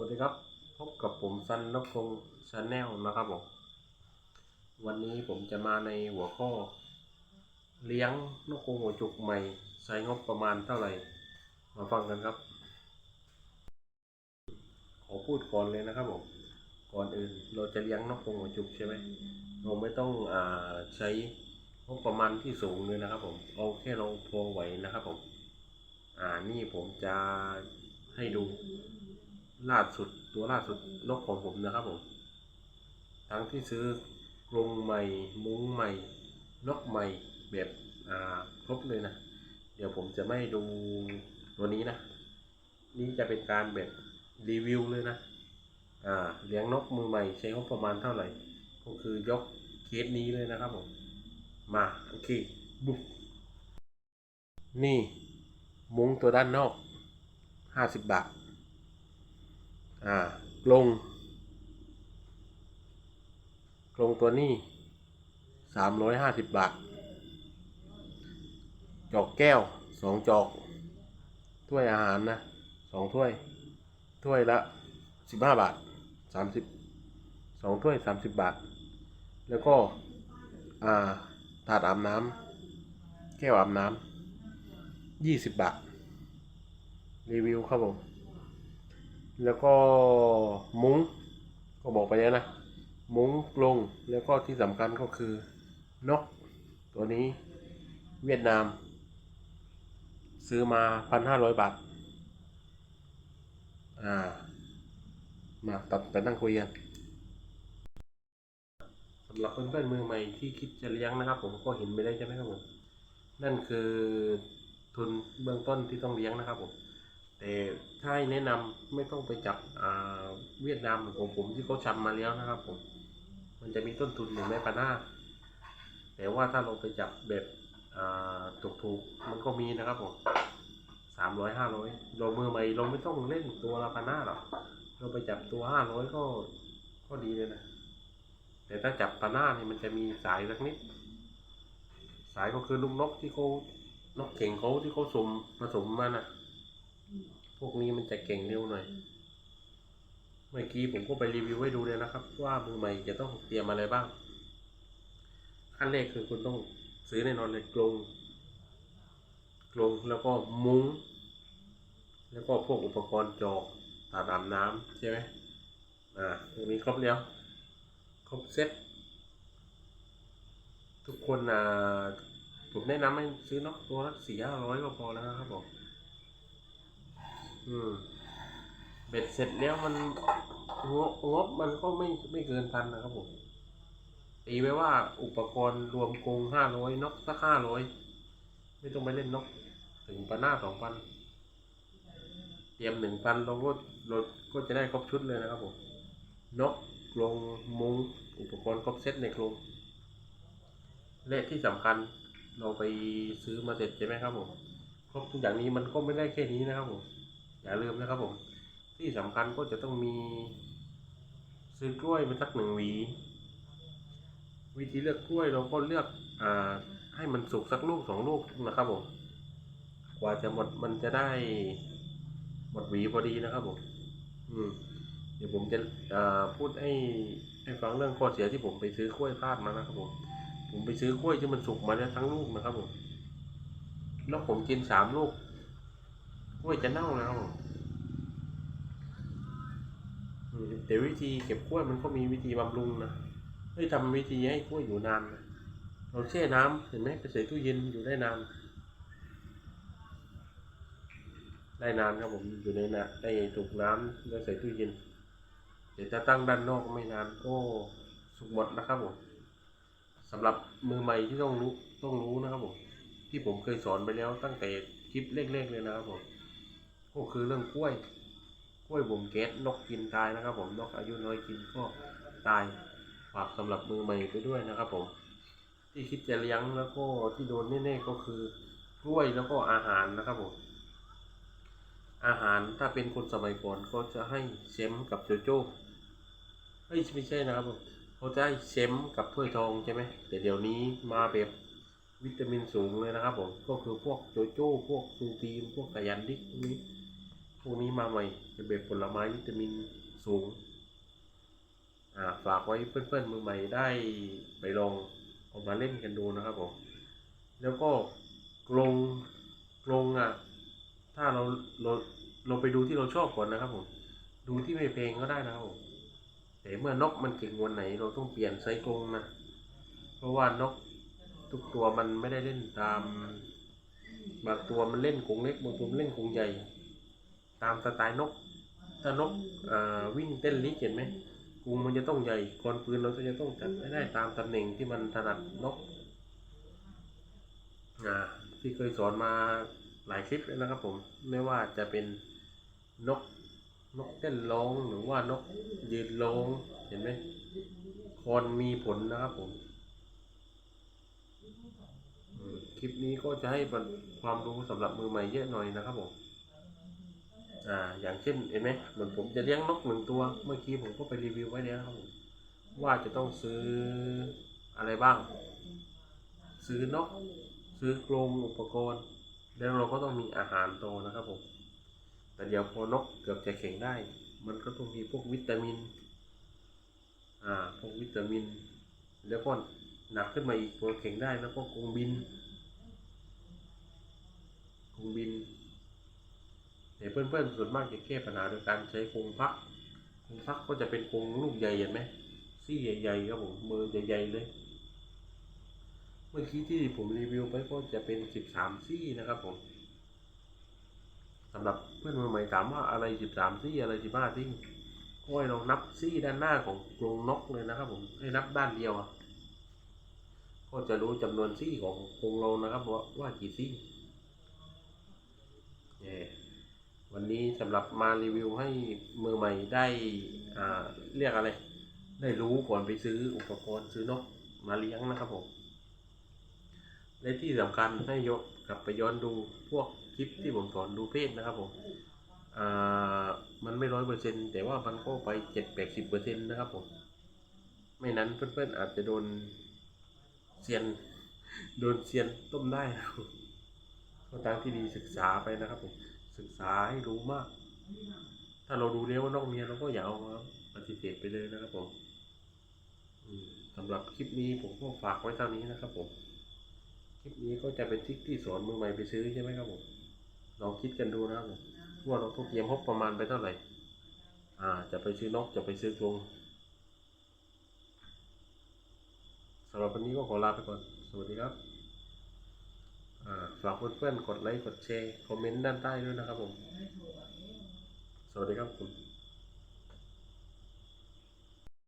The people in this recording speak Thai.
วัสดีครับ พบกับผมซันนกคงชาแนลนะครับผมวันนี้ผมจะมาในหัวข้อ เลี้ยงนกคงหัวจุกใหม่ ใช้งบประมาณเท่าไหร่ มาฟังกันครับ ขอพูดก่อนเลยนะครับผมก่อนอื่นเราจะเลี้ยงนกคงหัวจุกใช่ไหมเราไม่ต้องอ่าใช้งบประมาณที่สูงเลยนะครับ ผมเอาแค่เราพอไหวนะครับผมอ่านี่ผมจะให้ดู ล่าสุดตัวล่าสุดนกของผมนะครับผม ทั้งที่ซื้อกรงใหม่ มุ้งใหม่ นกใหม่แบบอ่าครบเลยนะ เดี๋ยวผมจะไม่ดูตัวนี้นะ นี่จะเป็นการแบบรีวิวเลยนะ อ่าเลี้ยงนกมือใหม่ใช้งบประมาณเท่าไหร่ ก็คือยกเคสนี้เลยนะครับผม มาโอเคบุ๊นี่ มุ้งตัวด้านนอกห้าสิบบาท อ่ากรงกรงตัวนี้สามร้อยห้าสิบบาท จอกแก้วสองจอกถ้วยอาหารนะสองถ้วย ถ้วยละสิบห้าบาทสามสิบสองถ้วยสามสิบบาท แล้วก็อ่าถาดอาบน้ำแก้วอาบน้ำยี่สิบบาท รีวิวครับผม แล้วก็มุ้งก็บอกไปแล้วนะ มุ้งกรงแล้วก็ที่สำคัญก็คือนก ตัวนี้เวียดนาม ซื้อมาพันห้าร้อยบาท อ่า มาตัดไปนั่งคุยกันสำหรับเพื่อนๆมือใหม่ที่คิดจะเลี้ยงนะครับผมก็เห็นไปได้ใช่ไหมครับผมนั่นคือทุนเบื้องต้นที่ต้องเลี้ยงนะครับผม แต่ถ้าให้แนะนำไม่ต้องไปจับอ่าเวียดนามของผมที่เขาชำมาแล้วนะครับผม มันจะมีต้นทุนหนึ่งแม่พันห้าแต่ว่าถ้าเราไปจับแบบอ่าถูกๆมันก็มีนะครับผมสามร้อยห้าร้อยเรามือใหม่เราไม่ต้องเล่นตัวละพันห้าหรอกเราไปจับตัวห้าร้อยก็ก็ดีเลยนะ แต่ถ้าจับพันห้านี่ยมันจะมีสายสักนิด สายก็คือลูกนกที่เขานกเก่งเขาที่เขาสมผสมมาน่ะ พวกนี้มันจะเก่งเร็วหน่อย เมื่อกี้ผมก็ไปรีวิวให้ดูเลยนะครับ ว่ามือใหม่จะต้องเตรียมอะไรบ้าง ขั้นแรกคือคุณต้องซื้อแน่นอนเลยกรงกรงแล้วก็มุ้ง แล้วก็พวกอุปกรณ์จอกตาดอาบน้ำใช่ไหมอ่าตรงนี้ครบแล้วครบเซ็ตทุกคนอ่าผมแนะนำให้ซื้อนกตัวละสี่ห้าร้อยก็พอแล้วนะครับผม อืมเบ็ดเสร็จแล้วมันงบงบมันก็ไม่ไม่เกินพันนะครับผมตีไว้ว่าอุปกรณ์รวมกรงห้าร้อยนกสักห้าร้อยไม่ต้องไปเล่นนกถึงพันหน้าสองพันเตรียมหนึ่งพันเราก็เราก็จะได้ครบชุดเลยนะครับผมนกกรงมุ้งอุปกรณ์ครบเซตในกรงและที่สำคัญเราไปซื้อมาเสร็จใช่ไหมครับผมครบทุกอย่างนี้มันก็ไม่ได้แค่นี้นะครับผม อย่าลืมนะครับผม ที่สำคัญก็จะต้องมี ซื้อกล้วยมาสักหนึ่งหวี วิธีเลือกกล้วยเราก็เลือกอ่าให้มันสุกสักลูกสองลูกนะครับผมกว่าจะหมดมันจะได้หมดหวีพอดีนะครับผมอืมเดี๋ยวผมจะพูดให้ให้ฟังเรื่องข้อเสียที่ผมไปซื้อกล้วยพลาดมานะครับผมผมไปซื้อกล้วยที่มันสุกมาแล้วทั้งลูกนะครับผมแล้วผมกินสามลูก ล้วยจะเน่าแล้วอืมแต่วิธีเก็บกล้วยมันก็มีวิธีบำรุงนะเฮ้ยทำวิธีให้กล้วยอยู่นานนะเราแช่น้ำเห็นไหมไปใส่ตู้เย็นอยู่ได้นาน ได้นานครับผมอยู่ในนะได้ถูกน้ำแล้วใส่ตู้เย็น เดี๋ยวจะตั้งด้านนอกไม่นานก็สุกหมดนะครับผมสำหรับมือใหม่ที่ต้องรู้ต้องรู้นะครับผมที่ผมเคยสอนไปแล้วตั้งแต่คลิปแรกๆเลยนะครับผม ก็คือเรื่องกล้วย กล้วยบ่มแก๊สนกกินตายนะครับ ผมนกอายุน้อยกินก็ตายฝากสำหรับมือใหม่ไปด้วยนะครับ ผม ที่คิดจะเลี้ยงแล้วก็ที่โดนแน่ๆก็คือกล้วยแล้วก็อาหารนะครับผมอาหารถ้าเป็นคนสมัยก่อนก็จะให้เชมกับโจโจ้เฮ้ยไม่ใช่นะครับผมเขาจะให้เชมกับถ้วยทองใช่ไหมแต่เดี๋ยวนี้มาแบบวิตามินสูงเลยนะครับผม ก็คือพวกโจโจ้ พวกซูปีนพวกกยันดิกพวกนี้ วกนี้มาใหม่เป็นแบบผลไม้วิตามินสูงอ่าฝากไว้เพื่อนๆมือใหม่ได้ไปลองเอามาเล่นกันดูนะครับผมแล้วก็กรงกรงอะ ถ้าเราเราเราไปดูที่เราชอบก่อนนะครับผมดูที่ไม่แพงก็ได้นะครับผมแต่เมื่อนกมันเก่งวันไหนเราต้องเปลี่ยนไซกรงนะเพราะว่านกทุกตัวมันไม่ได้เล่นตามบางตัวมันเล่นกรงเล็กบางตัวมันเล่นกรงใหญ่ ตามสไตล์นก ถ้านกอ่าวิ่งเต้นลิกเห็นไหมกรงมันจะต้องใหญ่กรปืนเราจะต้องจัดให้ได้ตามตำแหน่งที่มันถนัดนกอ่าที่เคยสอนมาหลายคลิปแล้วนะครับผม ไม่ว่าจะเป็นนกนกเต้นร้องหรือว่านกยืนร้องเห็นไหมคอนมีผลนะครับผมคลิปนี้ก็จะให้ความรู้สำหรับมือใหม่เยอะหน่อยนะครับผม อ่า อย่างเช่นเห็นไหมเหมือนผมจะเลี้ยงนกหนึ่งตัว เมื่อกี้ผมก็ไปรีวิวไว้แล้วครับผมว่าจะต้องซื้ออะไรบ้าง ซื้อนก ซื้อกรงอุปกรณ์ แล้วเราก็ต้องมีอาหารโตนะครับผม แต่เดี๋ยวพอนกเกือบจะแข็งได้ มันก็ต้องมีพวกวิตามิน อ่า พวกวิตามิน แล้วก็หนักขึ้นมาอีกพอแข็งได้แล้วก็กรงบินกรงบิน แต่เพื่อนๆส่วนมากจะแก้ปัญหาโดยการใช้กรงพักกรงพักก็จะเป็นกรงลูกใหญ่เห็นไหมซี่ใหญ่ๆครับผมมือใหญ่ๆเลย เมื่อกี้ที่ผมรีวิวไปก็จะเป็นสิบสามซี่นะครับผมสำหรับเพื่อนมือใหม่ถามว่าอะไรสิบสามซี่อะไรสิบห้าซี่ก็ให้ลองนับซี่ด้านหน้าของกรงนกเลยนะครับผมให้นับด้านเดียวก็จะรู้จำนวนซี่ของกรงเรานะครับว่าว่ากี่ซี่เย่ วันนี้สำหรับมารีวิวให้มือใหม่ได้อ่าเรียกอะไร ได้รู้ก่อนไปซื้ออุปกรณ์ซื้อนกมาเลี้ยงนะครับผม และที่สำคัญให้ยกกลับไปย้อนดูพวกคลิปที่ผมสอนดูเพศนะครับผมอ่ามันไม่ร้อยเปอร์เซ็นแต่ว่ามันก็ไปเจ็ดแปดสิบเปอร์เซ็นนะครับผม ไม่นั้นเพื่อนๆอาจจะโดนเซียนโดนเซียนต้มได้นะครับทางที่ดีศึกษาไปนะครับผม ศึกษาให้รู้มาก ถ้าเราดูแล้วว่านอกเมียเราก็อย่าเอามาปฏิเสธไปเลยนะครับผมสำหรับคลิปนี้ผมก็ฝากไว้เท่านี้นะครับผม คลิปนี้ก็จะเป็นทริคที่สอนมือใหม่ไปซื้อใช่ไหมครับผม ลองคิดกันดูนะครับผมว่าเราต้องเตรียมงบประมาณไปเท่าไหร่ อ่า จะไปซื้อนกจะไปซื้อกรงสำหรับวันนี้ก็ขอลาไปก่อน สวัสดีครับ ฝากเพื่อนๆกดไลค์กดแชร์คอมเมนต์ด้านใต้ด้วยนะครับผม สวัสดีครับผม